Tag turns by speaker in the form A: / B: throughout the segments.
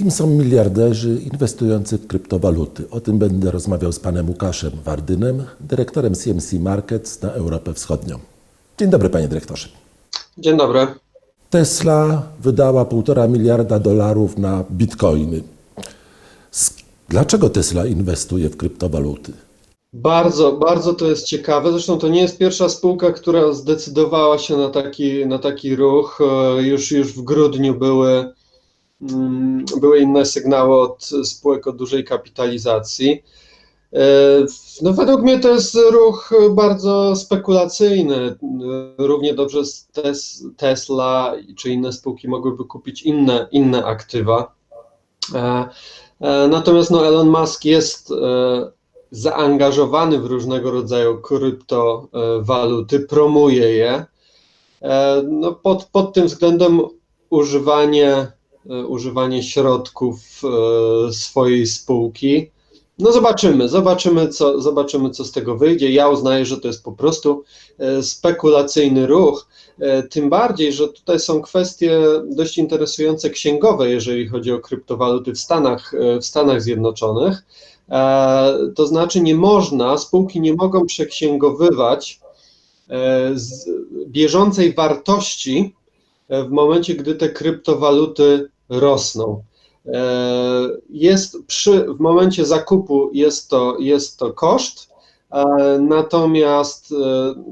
A: Kim są miliarderzy inwestujący w kryptowaluty? O tym będę rozmawiał z panem Łukaszem Wardynem, dyrektorem CMC Markets na Europę Wschodnią. Dzień dobry, panie dyrektorze.
B: Dzień dobry.
A: Tesla wydała 1,5 miliarda dolarów na bitcoiny. Dlaczego Tesla inwestuje w kryptowaluty?
B: Bardzo, bardzo to jest ciekawe. Zresztą to nie jest pierwsza spółka, która zdecydowała się na taki, na taki ruch. E, Już, już w grudniu były, były inne sygnały od spółek o dużej kapitalizacji. E, No, według mnie to jest ruch bardzo spekulacyjny. E, Równie dobrze Tesla czy inne spółki mogłyby kupić inne, inne aktywa. E, Natomiast no, Elon Musk jest zaangażowany w różnego rodzaju kryptowaluty, promuje je. No, pod, pod tym względem używanie, używanie środków e, swojej spółki. No zobaczymy, zobaczymy co, zobaczymy, co z tego wyjdzie. Ja uznaję, że to jest po prostu e, spekulacyjny ruch. E, Tym bardziej, że tutaj są kwestie dość interesujące księgowe, jeżeli chodzi o kryptowaluty w Stanach, e, w Stanach Zjednoczonych. E, To znaczy, nie można, spółki nie mogą przeksięgowywać e, bieżącej wartości e, w momencie, gdy te kryptowaluty rosną. E, Jest przy, w momencie zakupu jest to, jest to koszt, e, natomiast e,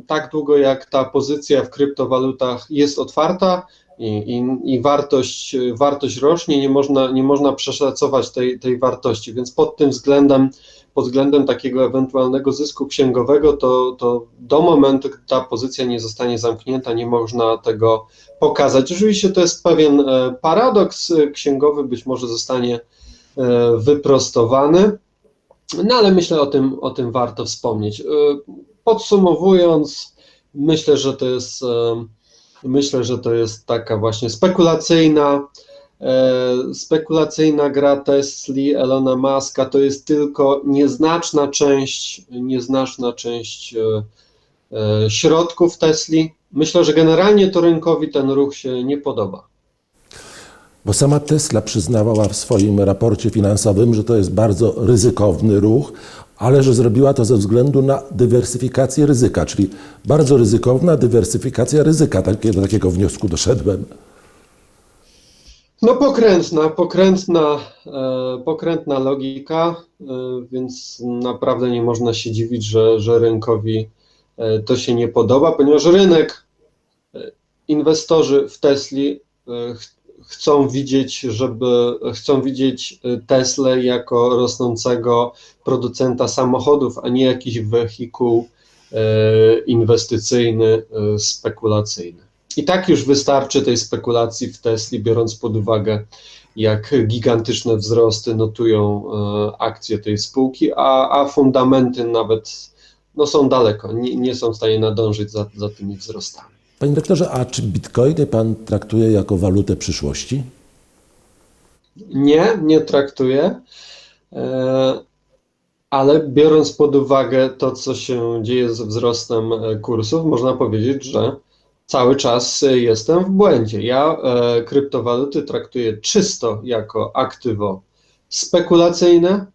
B: tak długo jak ta pozycja w kryptowalutach jest otwarta i, i, i wartość, wartość rośnie, nie można, nie można przeszacować tej, tej wartości, więc pod tym względem, pod względem takiego ewentualnego zysku księgowego, to, to do momentu, gdy ta pozycja nie zostanie zamknięta, nie można tego pokazać. Oczywiście to jest pewien e, paradoks e, księgowy, być może zostanie e, wyprostowany, no ale myślę o tym, o tym warto wspomnieć. Podsumowując, myślę, że to jest myślę, że to jest taka właśnie spekulacyjna e, spekulacyjna gra Tesli, Elona Muska, to jest tylko nieznaczna część, nieznaczna część e, e, środków Tesli. Myślę, że generalnie to rynkowi ten ruch się nie podoba.
A: Bo sama Tesla przyznawała w swoim raporcie finansowym, że to jest bardzo ryzykowny ruch, ale że zrobiła to ze względu na dywersyfikację ryzyka, czyli bardzo ryzykowna dywersyfikacja ryzyka. Takie, do takiego wniosku doszedłem.
B: No pokrętna, pokrętna, e, pokrętna logika, e, więc naprawdę nie można się dziwić, że, że rynkowi e, to się nie podoba, ponieważ rynek, inwestorzy w Tesli chcą widzieć, żeby chcą widzieć e, Teslę jako rosnącego producenta samochodów, a nie jakiś wehikuł e, inwestycyjny, e, spekulacyjny. I tak już wystarczy tej spekulacji w Tesli, biorąc pod uwagę, jak gigantyczne wzrosty notują akcje tej spółki, a, a fundamenty nawet no, są daleko, nie, nie są w stanie nadążyć za, za tymi wzrostami.
A: Panie doktorze, a czy bitcoiny pan traktuje jako walutę przyszłości?
B: Nie, nie traktuję, e, ale biorąc pod uwagę to, co się dzieje z wzrostem e, kursów, można powiedzieć, że cały czas jestem w błędzie. Ja e, kryptowaluty traktuję czysto jako aktywo spekulacyjne,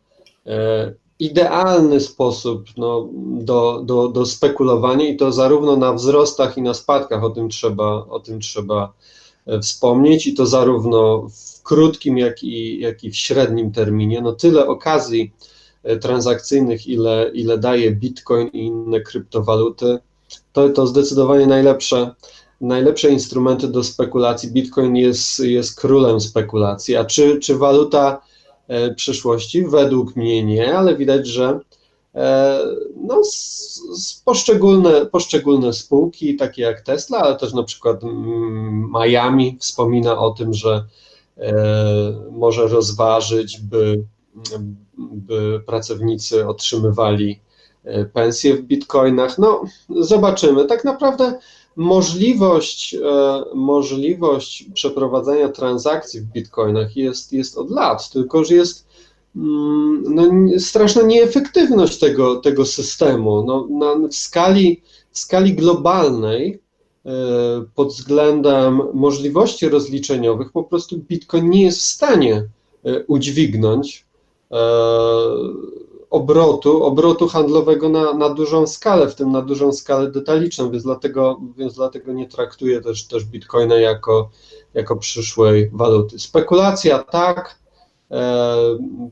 B: idealny sposób no, do, do, do spekulowania i to zarówno na wzrostach i na spadkach, o tym trzeba, o tym trzeba e, wspomnieć i to zarówno w krótkim, jak i, jak i w średnim terminie. No tyle okazji e, transakcyjnych, ile, ile daje Bitcoin i inne kryptowaluty, to, to zdecydowanie najlepsze, najlepsze instrumenty do spekulacji. Bitcoin jest, jest królem spekulacji, a czy, czy waluta przyszłości? Według mnie nie, ale widać, że e, no, poszczególne, poszczególne spółki, takie jak Tesla, ale też na przykład mm, Miami wspomina o tym, że e, może rozważyć, by, by pracownicy otrzymywali e, pensje w bitcoinach. No, zobaczymy. Tak naprawdę możliwość, e, możliwość przeprowadzania transakcji w bitcoinach jest, jest od lat, tylko że jest mm, no, straszna nieefektywność tego, tego systemu. No, na, w, skali, w skali globalnej e, pod względem możliwości rozliczeniowych po prostu Bitcoin nie jest w stanie e, udźwignąć obrotu, obrotu handlowego na, na dużą skalę, w tym na dużą skalę detaliczną, więc dlatego, więc dlatego nie traktuję też, też bitcoina jako, jako przyszłej waluty. Spekulacja tak, e,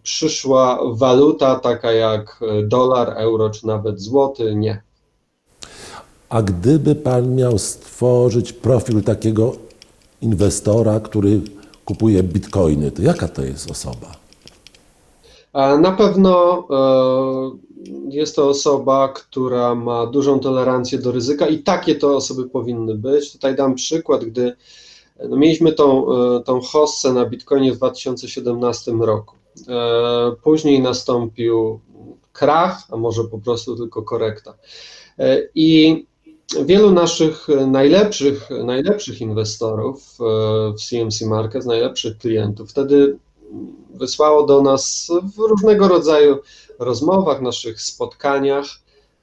B: przyszła waluta taka jak dolar, euro czy nawet złoty, nie.
A: A gdyby pan miał stworzyć profil takiego inwestora, który kupuje bitcoiny, to jaka to jest osoba?
B: Na pewno e, jest to osoba, która ma dużą tolerancję do ryzyka i takie to osoby powinny być. Tutaj dam przykład, gdy no, mieliśmy tą, e, tą hossę na Bitcoinie w 2017 roku. E, Później nastąpił krach, a może po prostu tylko korekta. I wielu naszych najlepszych, najlepszych inwestorów w CMC Markets, najlepszych klientów, wtedy wysłało do nas w różnego rodzaju rozmowach, naszych spotkaniach.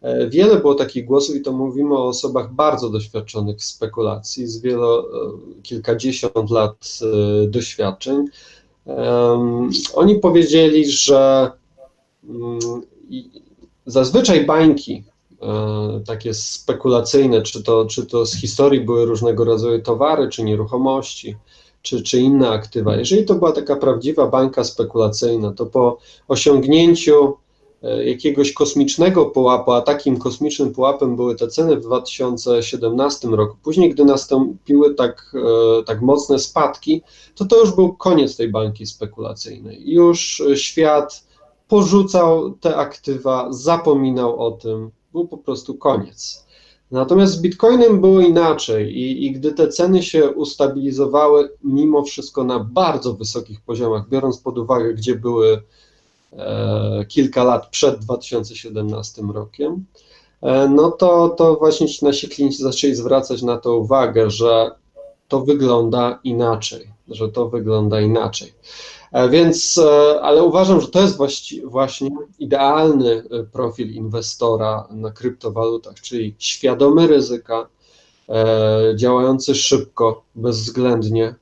B: E, Wiele było takich głosów, i to mówimy o osobach bardzo doświadczonych w spekulacji, z wielo, e, kilkadziesiąt lat e, doświadczeń. Oni powiedzieli, że mm, zazwyczaj bańki takie spekulacyjne, czy to, czy to z historii były różnego rodzaju towary, czy nieruchomości, czy, czy inne aktywa. Jeżeli to była taka prawdziwa bańka spekulacyjna, to po osiągnięciu e, jakiegoś kosmicznego pułapu, a takim kosmicznym pułapem były te ceny w 2017 roku. Później, gdy nastąpiły tak, e, tak mocne spadki, to to już był koniec tej bańki spekulacyjnej. Już e, świat porzucał te aktywa, zapominał o tym, był po prostu koniec. Natomiast z Bitcoinem było inaczej i, i gdy te ceny się ustabilizowały mimo wszystko na bardzo wysokich poziomach, biorąc pod uwagę, gdzie były e, kilka lat przed 2017 rokiem, e, no to, to właśnie nasi klienci zaczęli zwracać na to uwagę, że to wygląda inaczej, że to wygląda inaczej. E, Więc, e, ale uważam, że to jest właśnie idealny e, profil inwestora na kryptowalutach, czyli świadomy ryzyka, działający szybko, bezwzględnie,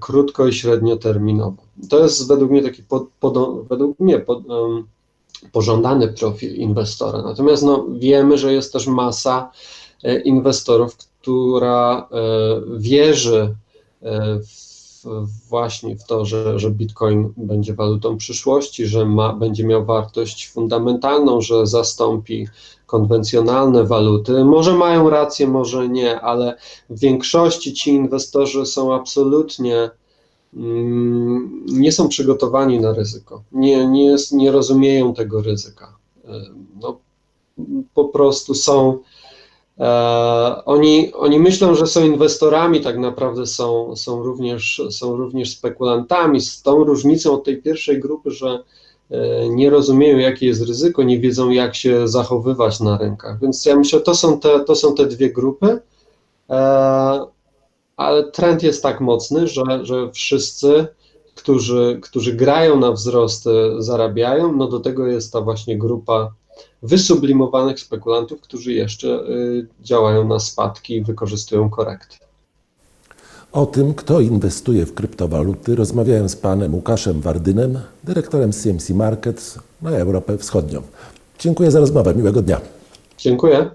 B: krótko i średnioterminowo. To jest według mnie taki, pod, pod, według mnie pod, em, pożądany profil inwestora. Natomiast no, wiemy, że jest też masa inwestorów, która wierzy w, właśnie w to, że, że Bitcoin będzie walutą przyszłości, że ma, będzie miał wartość fundamentalną, że zastąpi konwencjonalne waluty. Może mają rację, może nie, ale w większości ci inwestorzy są absolutnie mm, nie są przygotowani na ryzyko, nie, nie, nie rozumieją tego ryzyka. E, No, po prostu są. E, oni, oni myślą, że są inwestorami, tak naprawdę są, są, również, są również spekulantami, z tą różnicą od tej pierwszej grupy, że e, nie rozumieją, jakie jest ryzyko, nie wiedzą, jak się zachowywać na rynkach. Więc ja myślę, to są te, to są te dwie grupy, e, ale trend jest tak mocny, że, że wszyscy, którzy, którzy grają na wzrost, zarabiają. No do tego jest ta właśnie grupa wysublimowanych spekulantów, którzy jeszcze y, działają na spadki i wykorzystują korekty.
A: O tym, kto inwestuje w kryptowaluty, rozmawiałem z panem Łukaszem Wardynem, dyrektorem CMC Markets na Europę Wschodnią. Dziękuję za rozmowę. Miłego dnia.
B: Dziękuję.